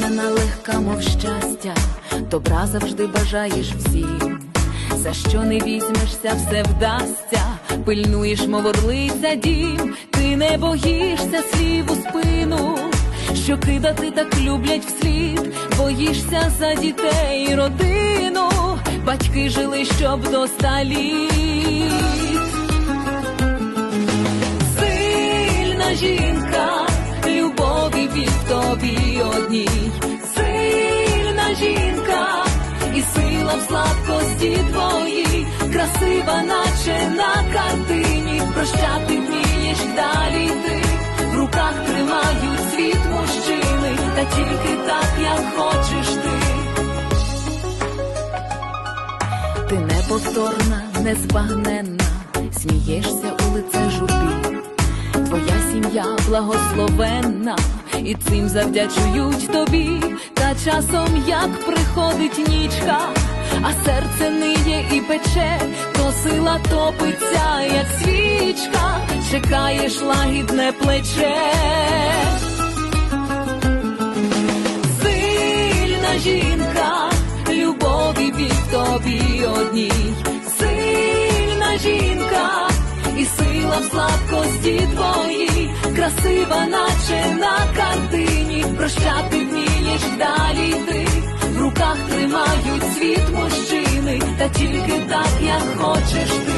солодка, мов щастя, добра завжди бажаєш всім. За що не візьмешся, все вдасться, пильнуєш, мов орлиця дім, ти не боїшся слів у спину, що кидати так люблять вслід, боїшся за дітей і родину, батьки жили, щоб до ста одній, сильна жінка, і сила в слабкості твоїй, красива, наче на картині, прощати вмієш далі ти, в руках тримають світ мужчини, та тільки так, як хочеш ти. Ти неповторна, незбагненна, смієшся у лице журбі. Твоя сім'я благословенна, і цим завдячують тобі. Та часом як приходить нічка, а серце ниє і пече, то сила топиться, як свічка, чекаєш лагідне плече. Сильна жінка, любові від тобі одній, сильна жінка, і сила в слабкості твоїй, красива, наче тримають світ мужчини, та тільки так, як хочеш ти.